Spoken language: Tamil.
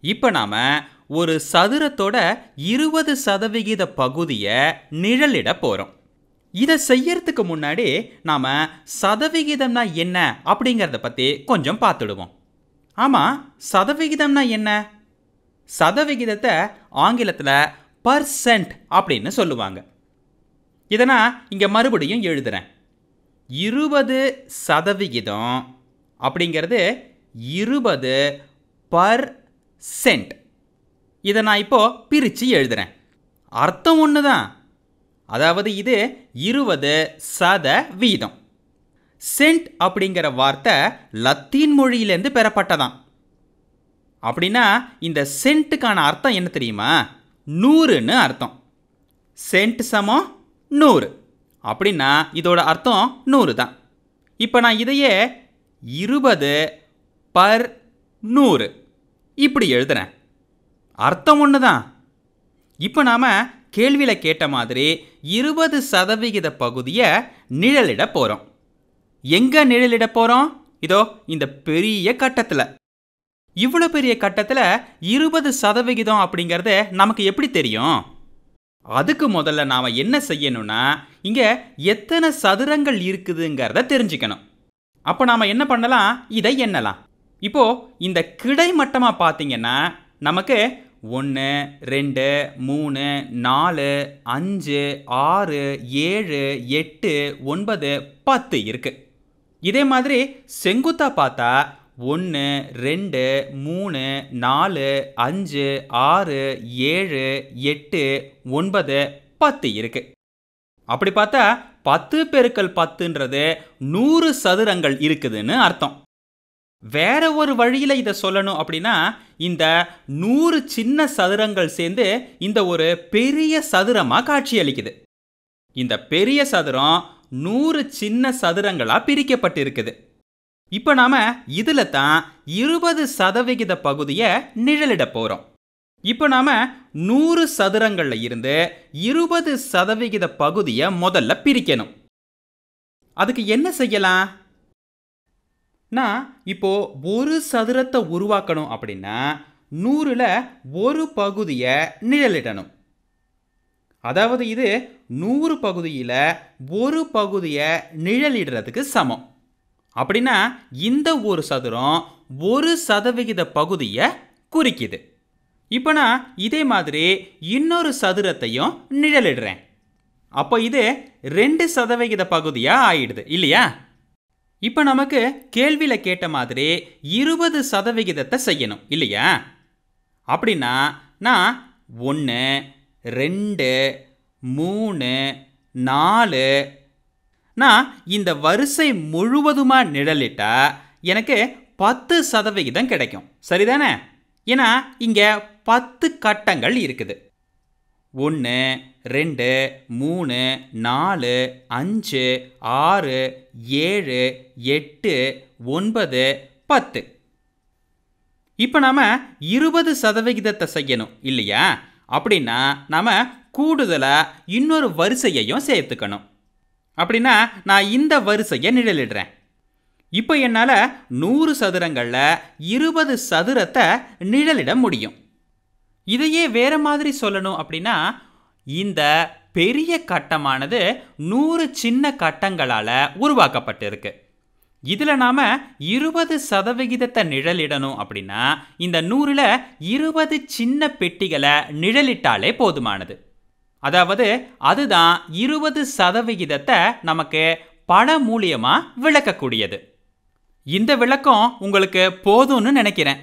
இப்போ நாம் ஒரு சதுரத்தோட இருபது சதவிகித பகுதியை நிழலிட போகிறோம் இதை செய்யறதுக்கு முன்னாடி நாம் சதவிகிதம்னா என்ன அப்படிங்கிறத பற்றி கொஞ்சம் பார்த்துடுவோம் ஆமாம் சதவிகிதம்னா என்ன? சதவிகிதத்தை ஆங்கிலத்தில் பர்சன்ட் அப்படின்னு சொல்லுவாங்க. இதை நான் இங்கே மறுபடியும் எழுதுகிறேன் இருபது சதவிகிதம் அப்படிங்கிறது இருபது பர் சென்ட். இதை நான் இப்போது பிரித்து எழுதுறேன். அர்த்தம் ஒன்று தான் அதாவது இது இருபது சத வீதம். சென்ட் அப்படிங்கிற வார்த்தை லத்தீன் மொழியிலேருந்து பெறப்பட்டதான் அப்படின்னா இந்த சென்ட்டுக்கான அர்த்தம் என்ன தெரியுமா? நூறுன்னு அர்த்தம். சென்ட் சமம் நூறு. அப்படின்னா இதோட அர்த்தம் நூறு தான் இப்போ நான் இதையே இருபது பர் நூறு. இப்படி எழுதுறேன் அர்த்தம் ஒன்று தான் இப்போ நாம் கேள்வியில் கேட்ட மாதிரி இருபது சதவிகித பகுதியை நிழலிட போகிறோம் எங்கே நிழலிட போகிறோம் இதோ இந்த பெரிய கட்டத்தில். இவ்வளோ பெரிய கட்டத்தில் இருபது சதவிகிதம் அப்படிங்கிறது நமக்கு எப்படி தெரியும்? அதுக்கு முதல்ல நாம் என்ன செய்யணும்னா இங்கே எத்தனை சதுரங்கள் இருக்குதுங்கிறத தெரிஞ்சுக்கணும். அப்போ நாம் என்ன பண்ணலாம்? இதை எண்ணலாம். இப்போது இந்த கிடைமட்டமாக பார்த்தீங்கன்னா நமக்கு ஒன்று ரெண்டு மூணு நாலு அஞ்சு ஆறு ஏழு எட்டு ஒன்பது பத்து இருக்கு. இதே மாதிரி செங்குத்தாக பார்த்தா ஒன்று ரெண்டு மூணு நாலு அஞ்சு ஆறு ஏழு எட்டு ஒன்பது பத்து இருக்கு. அப்படி பார்த்தா பத்து பெருக்கல் பத்துன்றது நூறு சதுரங்கள் இருக்குதுன்னு அர்த்தம். வேற ஒரு வழியில் இதை சொல்லணும் அப்படின்னா இந்த நூறு சின்ன சதுரங்கள் சேர்ந்து இந்த ஒரு பெரிய சதுரமாக காட்சியளிக்குது இந்த பெரிய சதுரம் நூறு சின்ன சதுரங்களாக பிரிக்கப்பட்டிருக்குது. இப்போ நாம் இதில் தான் இருபது சதவிகித பகுதியை நிழலிட போகிறோம் இப்போ நாம் நூறு சதுரங்களில் இருந்து இருபது சதவிகித பகுதியை முதல்ல பிரிக்கணும். அதுக்கு என்ன செய்யலாம்? நான் இப்போது ஒரு சதுரத்தை உருவாக்கணும் அப்படின்னா நூறில் ஒரு பகுதியை நிழலிடணும். அதாவது இது நூறு பகுதியில் ஒரு பகுதியை நிழலிடுறதுக்கு சமம். அப்படின்னா இந்த ஒரு சதுரம் ஒரு சதவிகித பகுதியை குறிக்குது. இப்போ நான் இதே மாதிரி இன்னொரு சதுரத்தையும் நிழலிடுறேன். அப்போ இது ரெண்டு சதவிகித பகுதியாக ஆயிடுது இல்லையா? இப்போ நமக்கு கேள்வியில் கேட்ட மாதிரி இருபது சதவிகிதத்தை செய்யணும் இல்லையா? அப்படின்னா நான் ஒன்று ரெண்டு மூணு நாலு நான் இந்த வரிசை முழுவதுமாக நிழலிட்டா எனக்கு பத்து சதவிகிதம் கிடைக்கும். சரிதானே? ஏன்னா இங்கே பத்து கட்டங்கள் இருக்குது. ஒன்று ரெண்டு மூணு நாலு அஞ்சு ஆறு ஏழு எட்டு ஒன்பது பத்து. இப்போ நாம் இருபது சதவிகிதத்தை செய்யணும் இல்லையா? அப்படின்னா நாம் கூடுதலாக இன்னொரு வரிசையையும் சேர்த்துக்கணும். அப்படின்னா நான் இந்த வரிசையை நிழலிடுறேன். இப்போ என்னால் நூறு சதுரங்களில் இருபது சதுரத்தை நிழலிட முடியும். இதையே வேற மாதிரி சொல்லணும் அப்படின்னா இந்த பெரிய கட்டமானது நூறு சின்ன கட்டங்களால் உருவாக்கப்பட்டிருக்கு. இதில் நாம் இருபது சதவிகிதத்தை நிழலிடணும் அப்படின்னா இந்த நூறில் இருபது சின்ன பெட்டிகளை நிழலிட்டாலே போதுமானது. அதாவது அதுதான் இருபது சதவிகிதத்தை நமக்கு பண மூலியமாக விளக்கக்கூடியது. இந்த விளக்கம் உங்களுக்கு போதும்னு நினைக்கிறேன்.